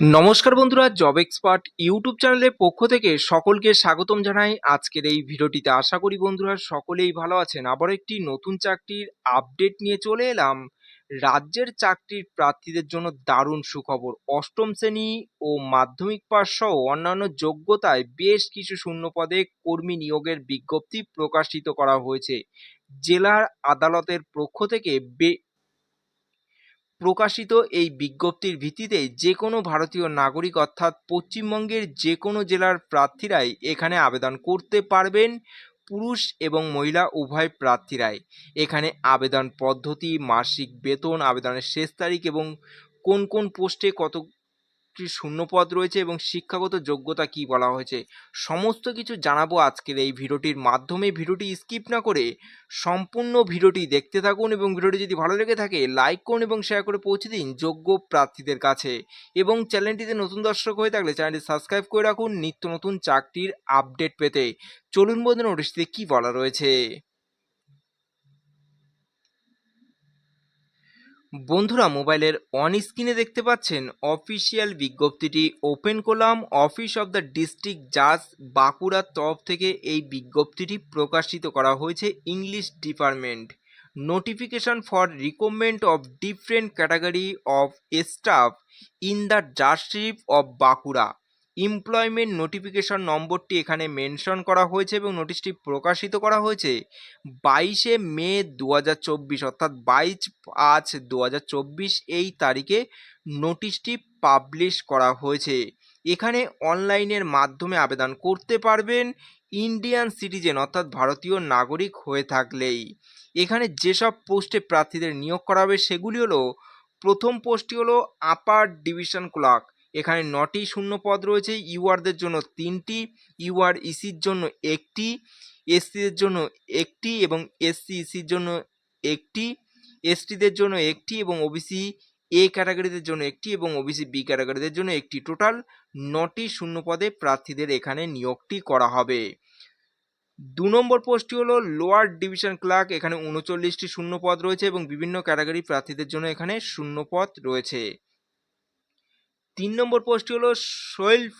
নমস্কার বন্ধুরা job expert YouTube চ্যানেলের পক্ষ থেকে সকলকে স্বাগতম জানাই। আজকের এই ভিডিওটিতে আশা করি বন্ধুরা সকলেই ভালো আছেন। আবার একটি নতুন চাকরির আপডেট নিয়ে চলে এলাম। রাজ্যের চাকরির প্রার্থীদের জন্য দারুণ সুখবর। অষ্টম শ্রেণি ও মাধ্যমিক পাস সহ অন্যান্য যোগ্যতায় বেশ কিছু শূন্য পদে কর্মী নিয়োগের বিজ্ঞপ্তি প্রকাশিত করা হয়েছে। জেলার আদালতের পক্ষ থেকে প্রকাশিত এই বিজ্ঞপ্তির ভিত্তিতে যে কোনো ভারতীয় নাগরিক অর্থাৎ পশ্চিমবঙ্গের যে কোনো জেলার প্রার্থীরাই এখানে আবেদন করতে পারবেন, পুরুষ এবং মহিলা উভয় প্রার্থীরাই। এখানে আবেদন পদ্ধতি, মাসিক বেতন, আবেদনের শেষ তারিখ এবং কোন কোন পোস্টে কতটি শূন্যপদ রয়েছে এবং শিক্ষাগত যোগ্যতা কি বলা হয়েছে? সমস্ত কিছু জানাব আজকের এই ভিডিওটির মাধ্যমে। ভিডিওটি স্কিপ না করে সম্পূর্ণ ভিডিওটি দেখতে থাকুন এবং ভিডিওটি যদি ভালো লেগে থাকে, লাইক করুন এবং শেয়ার করে পৌঁছে দিন যোগ্য প্রার্থীদের কাছে। এবং চ্যানেলটিতে নতুন দর্শক হয়ে থাকলে চ্যানেলটি সাবস্ক্রাইব করে রাখুন নিত্য নতুন চাকরির আপডেট পেতে। চলুন বন্ধু নোটিশটিতে কি বলা রয়েছে? বন্ধুরা, মোবাইলের অন স্ক্রিনে দেখতে পাচ্ছেন অফিসিয়াল বিজ্ঞপ্তিটি। ওপেন করলাম অফিস অফ দ্য ডিস্ট্রিক্ট জাজ বাঁকুড়ার তরফ থেকে এই বিজ্ঞপ্তিটি প্রকাশিত করা হয়েছে English department notification for recommend of different category of staff in the judgeship of Bankura employment notification নম্বরটি এখানে মেনশন করা হয়েছে এবং নোটিশটি প্রকাশিত করা হয়েছে বাইশে মে দু হাজার চব্বিশ, অর্থাৎ বাইশ পাঁচ দু এই তারিখে নোটিশটি পাবলিশ করা হয়েছে। এখানে অনলাইনের মাধ্যমে আবেদন করতে পারবেন ইন্ডিয়ান সিটিজেন অর্থাৎ ভারতীয় নাগরিক হয়ে থাকলেই। এখানে যেসব পোস্টে প্রার্থীদের নিয়োগ করা হবে সেগুলি হলো, প্রথম পোস্টটি হলো আপার ডিভিশন ক্লার্ক এখানে নটি শূন্য পদ রয়েছে, ইউআরদের জন্য তিনটি, ইউআর ইসির জন্য একটি, এসসিদের জন্য একটি এবং এসসি ইসির জন্য একটি, এসটিদের জন্য একটি এবং ওবিসি এ ক্যাটাগরিদের জন্য একটি এবং ওবিসি বি ক্যাটাগরিদের জন্য একটি। টোটাল নটি শূন্য পদে প্রার্থীদের এখানে নিয়োগটি করা হবে। দু নম্বর পোস্টটি হলো লোয়ার ডিভিশন ক্লার্ক, এখানে উনচল্লিশটি শূন্য পদ রয়েছে এবং বিভিন্ন ক্যাটাগরি প্রার্থীদের জন্য এখানে শূন্য পদ রয়েছে। তিন নম্বর পোস্টটি হলো সেলফ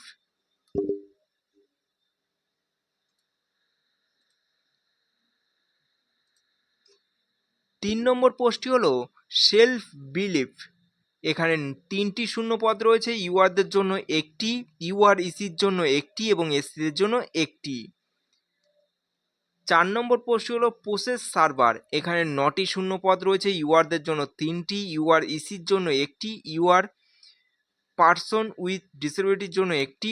তিন নম্বর পোস্টটি হলো সেলফ বিলিফ এখানে তিনটি শূন্য পদ রয়েছে ইউআরদের জন্য একটি ইউআর ইসির জন্য একটি এবং এসসিদের জন্য একটি। চার নম্বর পোস্টটি হলো প্রসেস সার্ভার এখানে নটি শূন্য পদ রয়েছে ইউআরদের জন্য তিনটি ইউআর ইসির জন্য একটি, ইউআর পার্সন উইথ ডিসেবিলিটির জন্য একটি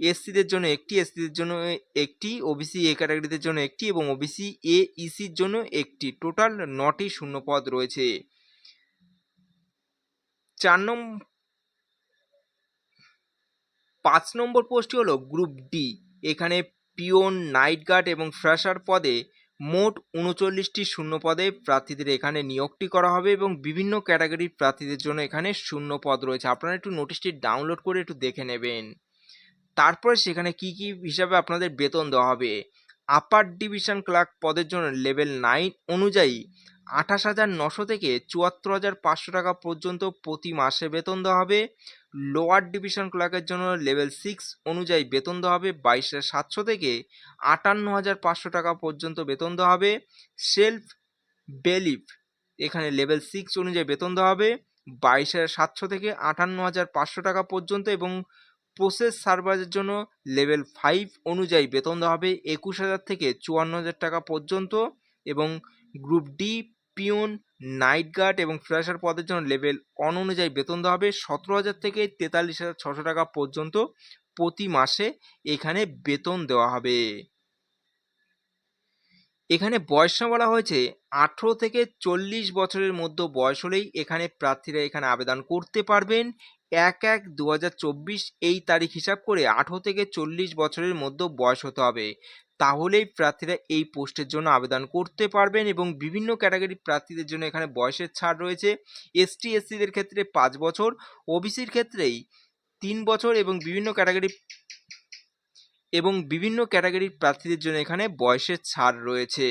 এসসিদের জন্য একটি এসসিদের জন্য একটি ওবিসি এ ক্যাটাগরিদের জন্য একটি এবং ওবিসি এ ইসির জন্য একটি। টোটাল নটি শূন্য পদ রয়েছে। চার নম্বর পাঁচ নম্বর পোস্টটি হলো গ্রুপ ডি এখানে পিওন নাইট গার্ড এবং ফ্রেশার পদে মোট উনচল্লিশটি শূন্য পদে প্রার্থীদের এখানে নিয়োগটি করা হবে এবং বিভিন্ন ক্যাটাগরির প্রার্থীদের জন্য এখানে শূন্য পদ রয়েছে। আপনারা একটু নোটিশটি ডাউনলোড করে একটু দেখে নেবেন। তারপরে সেখানে কি কি হিসাবে আপনাদের বেতন দেওয়া হবে? আপার ডিভিশন ক্লার্ক পদের জন্য লেভেল নাইন অনুযায়ী আঠাশ হাজার নশো থেকে চুয়াত্তর হাজার পাঁচশো টাকা পর্যন্ত প্রতি মাসে বেতন দেওয়া হবে। লোয়ার ডিভিশন ক্লার্কের জন্য লেভেল সিক্স অনুযায়ী বেতন দেওয়া হবে বাইশ হাজার সাতশো থেকে আটান্ন হাজার পাঁচশো টাকা পর্যন্ত বেতন দেওয়া হবে। সেলফ বেলিফ এখানে লেভেল সিক্স অনুযায়ী বেতন দেওয়া হবে বাইশ হাজার সাতশো থেকে আটান্ন হাজার পাঁচশো টাকা পর্যন্ত এবং প্রসেস সার্ভারের জন্য লেভেল ফাইভ অনুযায়ী বেতন দেওয়া হবে একুশ হাজার থেকে চুয়ান্ন হাজার টাকা পর্যন্ত এবং group D peon night guard এবং ফ্রেশার পদের জন্য লেভেল অন অনুযায়ী বেতন দেওয়া হবে সতেরো হাজার থেকে তেতাল্লিশ হাজার ছশো টাকা পর্যন্ত প্রতি মাসে এখানে বেতন দেওয়া হবে। এখানে বয়সটা বলা হয়েছে আঠেরো থেকে চল্লিশ বছরের মধ্যে বয়স হলেই এখানে প্রার্থীরা এখানে আবেদন করতে পারবেন। এক এক দু এই তারিখ হিসাব করে আঠেরো থেকে চল্লিশ বছরের মধ্যে বয়স হতে হবে। তাহলেই প্রার্থীরা এই পোস্টের জন্য আবেদন করতে পারবেন এবং বিভিন্ন ক্যাটাগরির প্রার্থীদের জন্য এখানে বয়সের ছাড় রয়েছে। এসটি এসসিদের ক্ষেত্রে পাঁচ বছর ওবিসির ক্ষেত্রেই তিন বছর এবং বিভিন্ন ক্যাটাগরি এবং বিভিন্ন ক্যাটাগরির প্রার্থীদের জন্য এখানে বয়সের ছাড় রয়েছে।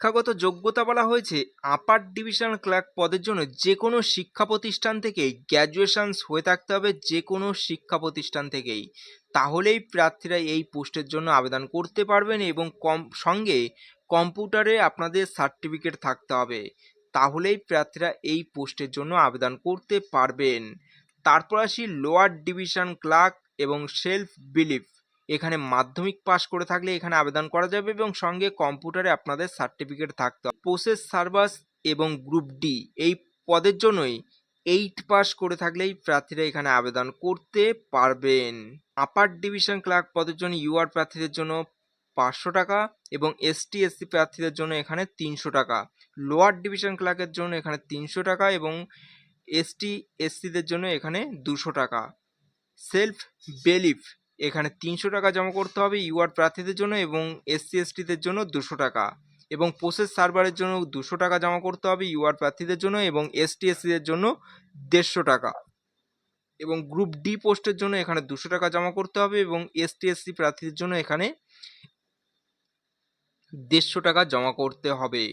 শিক্ষাগত যোগ্যতা বলা হয়েছে, আপার ডিভিশন ক্লার্ক পদের জন্য যে কোনো শিক্ষা প্রতিষ্ঠান থেকেই গ্র্যাজুয়েশনস হয়ে থাকতে হবে যে কোনো শিক্ষা প্রতিষ্ঠান থেকেই। তাহলেই প্রার্থীরা এই পোস্টের জন্য আবেদন করতে পারবেন এবং কম, সঙ্গে কম্পিউটারে আপনাদের সার্টিফিকেট থাকতে হবে। তাহলেই প্রার্থীরা এই পোস্টের জন্য আবেদন করতে পারবেন। তারপর আসি লোয়ার ডিভিশন ক্লার্ক এবং সেলফ বিলিফ এখানে মাধ্যমিক পাশ করে থাকলে এখানে আবেদন করা যাবে এবং সঙ্গে কম্পিউটারে আপনাদের সার্টিফিকেট থাকতে হবে। প্রসেস সার্ভাস এবং গ্রুপ ডি, এই পদের জন্যই এইট পাস করে থাকলেই প্রার্থীরা এখানে আবেদন করতে পারবেন। আপার ডিভিশন ক্লার্ক পদের জন্য ইউআর প্রার্থীদের জন্য পাঁচশো টাকা এবং এসটি এসসি প্রার্থীদের জন্য এখানে তিনশো টাকা। লোয়ার ডিভিশন ক্লার্কের জন্য এখানে তিনশো টাকা এবং এসটি এসসিদের জন্য এখানে দুশো টাকা। সেলফ বেলিফ এখানে তিনশো টাকা জমা করতে হবে ইউআর প্রার্থীদের জন্য এবং এসসি এসটিদের জন্য দুশো টাকা। এবং প্রসেস সার্ভারের জন্য দুশো টাকা জমা করতে হবে ইউআর প্রার্থীদের জন্য এবং এসটি এসসিদের জন্য দেড়শো টাকা। এবং গ্রুপ ডি পোস্টের জন্য এখানে দুশো টাকা জমা করতে হবে এবং এসটি এসসি প্রার্থীদের জন্য এখানে দেড়শো টাকা জমা করতে হবে।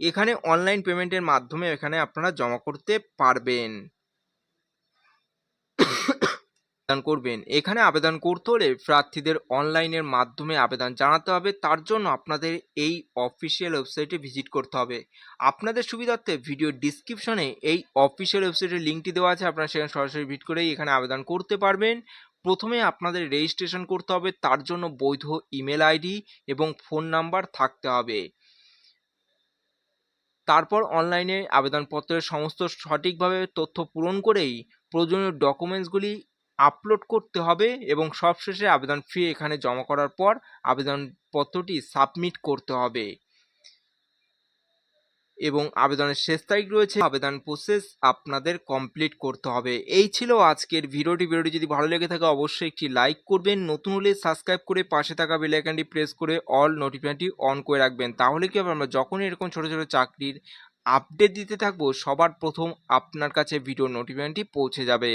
এখানে অনলাইন পেমেন্টের মাধ্যমে এখানে আপনারা জমা করতে পারবেন। আবেদন করবেন। এখানে আবেদন করতে হলে প্রার্থীদের অনলাইনের মাধ্যমে আবেদন জানাতে হবে। তার জন্য আপনাদের এই অফিসিয়াল ওয়েবসাইটে ভিজিট করতে হবে। আপনাদের সুবিধার্থে ভিডিও ডিসক্রিপশনে এই অফিসিয়াল ওয়েবসাইটের লিঙ্কটি দেওয়া আছে। আপনারা সেখানে সরাসরি ভিজিট করেই এখানে আবেদন করতে পারবেন। প্রথমে আপনাদের রেজিস্ট্রেশন করতে হবে। তার জন্য বৈধ ইমেল আইডি এবং ফোন নাম্বার থাকতে হবে। তারপর অনলাইনে আবেদনপত্রের সমস্ত সঠিকভাবে তথ্য পূরণ করেই প্রয়োজনীয় ডকুমেন্টসগুলি আপলোড করতে হবে এবং সবশেষে আবেদন ফি এখানে জমা করার পর আবেদনপত্রটি সাবমিট করতে হবে। এবং আবেদনের শেষ তারিখ রয়েছে। আবেদন প্রসেস আপনাদের কমপ্লিট করতে হবে। এই ছিল আজকের ভিডিওটি। ভিডিওটি যদি ভালো লেগে থাকে, অবশ্যই একটি লাইক করবেন। নতুন হলে সাবস্ক্রাইব করে পাশে থাকা বেল আইকনটি প্রেস করে অল নোটিফিকেশনটি অন করে রাখবেন। তাহলে কি হবে? আমরা যখনই এরকম ছোট ছোট চাকরির আপডেট দিতে থাকব, সবার প্রথম আপনার কাছে ভিডিও নোটিফিকেশনটি পৌঁছে যাবে।